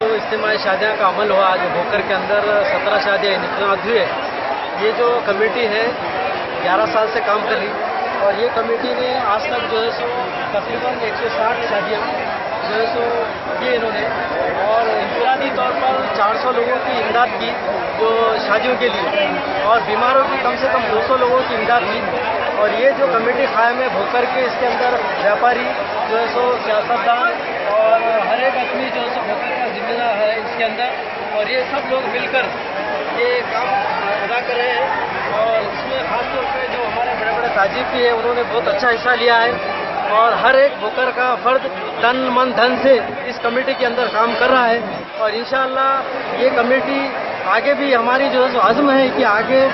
جو اجتماعی شادیاں کا عمل ہوا، آج بھوکر کے اندر سترہ شادیاں انقلاد ہوئے۔ یہ جو کمیٹی ہے، گیارہ سال سے کام کری اور یہ کمیٹی نے آج تک جو ہے سو تقریباً ایک سو ساٹھ شادیاں جو ہے سو کی انہوں نے۔ اور انفرادی طور پر چار سو لوگوں کی امداد کی جو شادیوں کے لیے۔ اور بیماروں کی کم سے کم دو سو لوگوں کی امداد کی۔ اور یہ جو کمیٹی قائم ہے بھوکر کے، اس کے اندر ویاپاری، جو ہے سو سیاستدان اور ہر ایک اپنی جو کے اندر اور یہ سب لوگ مل کر یہ کام ادا کر رہے ہیں اور اس میں خاص طور پہ جو ہمارے بڑے بڑے تاجر بھی ہیں، انہوں نے بہت اچھا حصہ لیا ہے اور ہر ایک بھوکر کا فرد تن من دھن سے اس کمیٹی کے اندر کام کر رہا ہے اور انشاءاللہ یہ کمیٹی آگے بھی ہماری جو ہے سو عزم ہے کہ آگے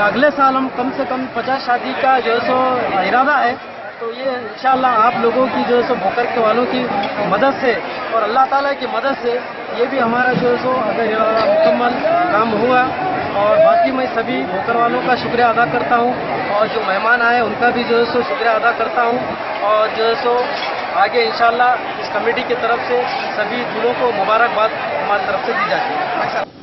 اگلے سال ہم کم سے کم پچاس شادی کا جو ہے سو ارادہ ہے، تو یہ انشاءاللہ آپ لوگوں کی جو ہے سو بھوکر کے والوں کی مدد سے اور اللہ تعالیٰ کی مدد سے یہ بھی ہمارا جو سو اگر مکمل کام ہوا اور باقی میں سبھی بھوکر والوں کا شکریہ ادا کرتا ہوں اور جو مہمان آئے ان کا بھی جو ہے سو شکریہ ادا کرتا ہوں اور جو ہے سو آگے انشاءاللہ اس کمیٹی کی طرف سے سبھی دلوں کو مبارکباد ہماری طرف سے دی جاتی ہے۔